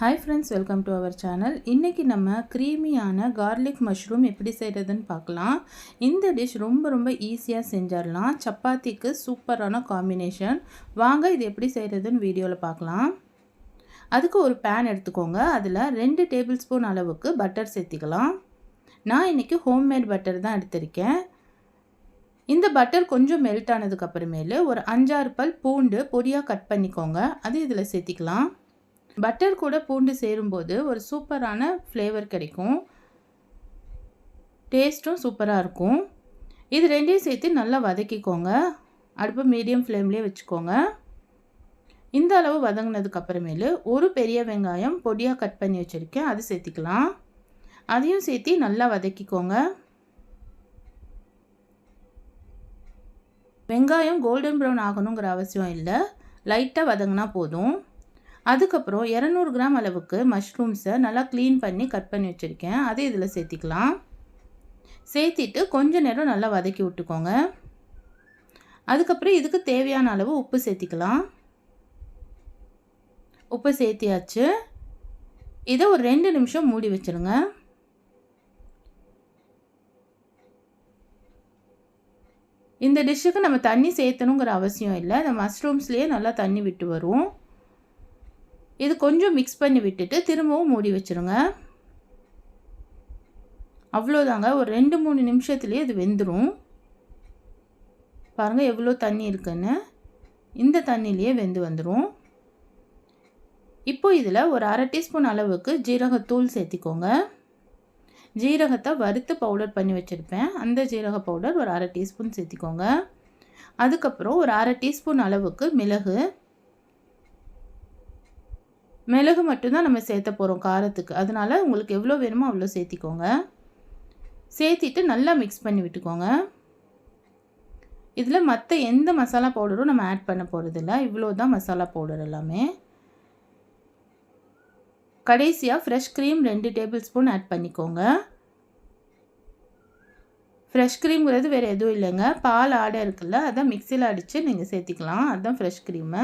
Hi friends welcome to our channel இன்றைக்கி நம்ம க்ரீமியான garlic mushroom எப்படி செய்கிறதுன்னு பார்க்கலாம். இந்த டிஷ் ரொம்ப ரொம்ப ஈஸியாக செஞ்சிடலாம். சப்பாத்திக்கு சூப்பரான காம்பினேஷன் வாங்க இது எப்படி செய்கிறதுன்னு வீடியோவில் பார்க்கலாம். அதுக்கு ஒரு பேன் எடுத்துக்கோங்க. அதில் ரெண்டு டேபிள் ஸ்பூன் அளவுக்கு பட்டர் சேர்த்திக்கலாம். நான் இன்றைக்கி ஹோம்மேட் பட்டர் தான் எடுத்திருக்கேன். இந்த பட்டர் கொஞ்சம் மெல்ட் ஆனதுக்கப்புறமேலு ஒரு அஞ்சாறு பல் பூண்டு பொடியாக கட் பண்ணிக்கோங்க. அது இதில் சேர்த்திக்கலாம். பட்டர் கூட பூண்டு சேரும்போது ஒரு சூப்பரான ஃப்ளேவர் கிடைக்கும். டேஸ்ட்டும் சூப்பராக இருக்கும். இது ரெண்டையும் சேர்த்து நல்லா வதக்கிக்கோங்க. அடுப்பு மீடியம் ஃப்ளேம்லேயே வச்சுக்கோங்க. இந்த அளவு வதங்கினதுக்கு அப்புறமேலு ஒரு பெரிய வெங்காயம் பொடியாக கட் பண்ணி வச்சுருக்கேன். அது சேர்த்திக்கலாம். அதையும் சேர்த்து நல்லா வதக்கிக்கோங்க. வெங்காயம் கோல்டன் ப்ரௌன் ஆகணுங்கிற அவசியம் இல்லை. லைட்டாக வதங்கினா போதும். அதுக்கப்புறம் இரநூறு கிராம் அளவுக்கு மஷ்ரூம்ஸை நல்லா க்ளீன் பண்ணி கட் பண்ணி வச்சுருக்கேன். அதை இதில் சேர்த்திக்கலாம். சேர்த்திட்டு கொஞ்சம் நேரம் நல்லா வதக்கி விட்டுக்கோங்க. அதுக்கப்புறம் இதுக்கு தேவையான அளவு உப்பு சேர்த்திக்கலாம். உப்பு சேர்த்தியாச்சு. இதை ஒரு ரெண்டு நிமிஷம் மூடி வச்சுருங்க. இந்த டிஷ்ஷுக்கு நம்ம தண்ணி சேர்த்தணுங்கிற அவசியம் இல்லை. இந்த மஷ்ரூம்ஸ்லேயே நல்லா தண்ணி விட்டு வரும். இது கொஞ்சம் மிக்ஸ் பண்ணி விட்டுட்டு திரும்பவும் மூடி வச்சுருங்க. அவ்வளோதாங்க. ஒரு ரெண்டு மூணு நிமிஷத்துலேயே இது வெந்துடும் பாருங்கள் எவ்வளோ தண்ணி இருக்குன்னு. இந்த தண்ணியிலையே வெந்து வந்துடும் இப்போ இதில் ஒரு அரை டீஸ்பூன் அளவுக்கு ஜீரகத்தூள் சேர்த்திக்கோங்க. ஜீரகத்தை வறுத்து பவுடர் பண்ணி வச்சுருப்பேன். அந்த ஜீரக பவுடர் ஒரு அரை டீஸ்பூன் சேர்த்திக்கோங்க. அதுக்கப்புறம் ஒரு அரை டீஸ்பூன் அளவுக்கு மிளகு. மிளகு மட்டும்தான் நம்ம சேர்த்த போகிறோம் காரத்துக்கு. அதனால் உங்களுக்கு எவ்வளோ வேணுமோ அவ்வளோ சேர்த்திக்கோங்க. சேர்த்திட்டு நல்லா மிக்ஸ் பண்ணி விட்டுக்கோங்க. இதில் மற்ற எந்த மசாலா பவுடரும் நம்ம ஆட் பண்ண போகிறதில்ல இவ்வளோ தான் மசாலா பவுடர் எல்லாமே. கடைசியாக ஃப்ரெஷ் க்ரீம் ரெண்டு டேபிள் ஸ்பூன் ஆட் பண்ணிக்கோங்க. ஃப்ரெஷ் க்ரீம்ங்கிறது வேறு எதுவும் இல்லைங்க. பால் ஆடை இருக்குல்ல அதான் மிக்சியில் அடித்து நீங்கள் சேர்த்திக்கலாம். அதுதான் ஃப்ரெஷ் க்ரீமு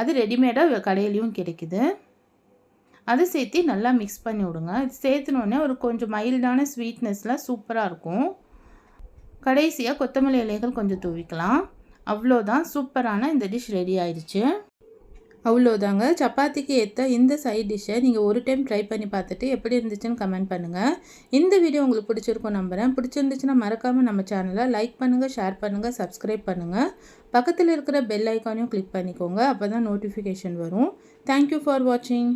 அது ரெடிமேடாக கடையிலையும் கிடைக்குது. அதை சேர்த்து நல்லா மிக்ஸ் பண்ணி விடுங்க. இது சேர்த்துனோடனே ஒரு கொஞ்சம் மைல்டான ஸ்வீட்னஸ்லாம் சூப்பராக இருக்கும். கடைசியாக கொத்தமல்லி இலைகள் கொஞ்சம் தூவிக்கலாம். அவ்வளோதான். சூப்பரான இந்த டிஷ் ரெடி ஆயிடுச்சு அவ்வளோதாங்க. சப்பாத்திக்கு ஏற்ற இந்த சைட் டிஷ்ஷை நீங்கள் ஒரு டைம் ட்ரை பண்ணி பார்த்துட்டு எப்படி இருந்துச்சுன்னு கமெண்ட் பண்ணுங்கள் இந்த வீடியோ உங்களுக்கு பிடிச்சிருக்கும் நம்புகிறேன் பிடிச்சிருந்துச்சுன்னா மறக்காமல் நம்ம சேனலை லைக் பண்ணுங்கள் ஷேர் பண்ணுங்கள் சப்ஸ்கிரைப் பண்ணுங்கள் பக்கத்தில் இருக்கிற பெல் ஐக்கானையும் கிளிக் பண்ணிக்கோங்க. அப்போ தான் நோட்டிஃபிகேஷன் வரும் தேங்க்யூ ஃபார் வாட்சிங்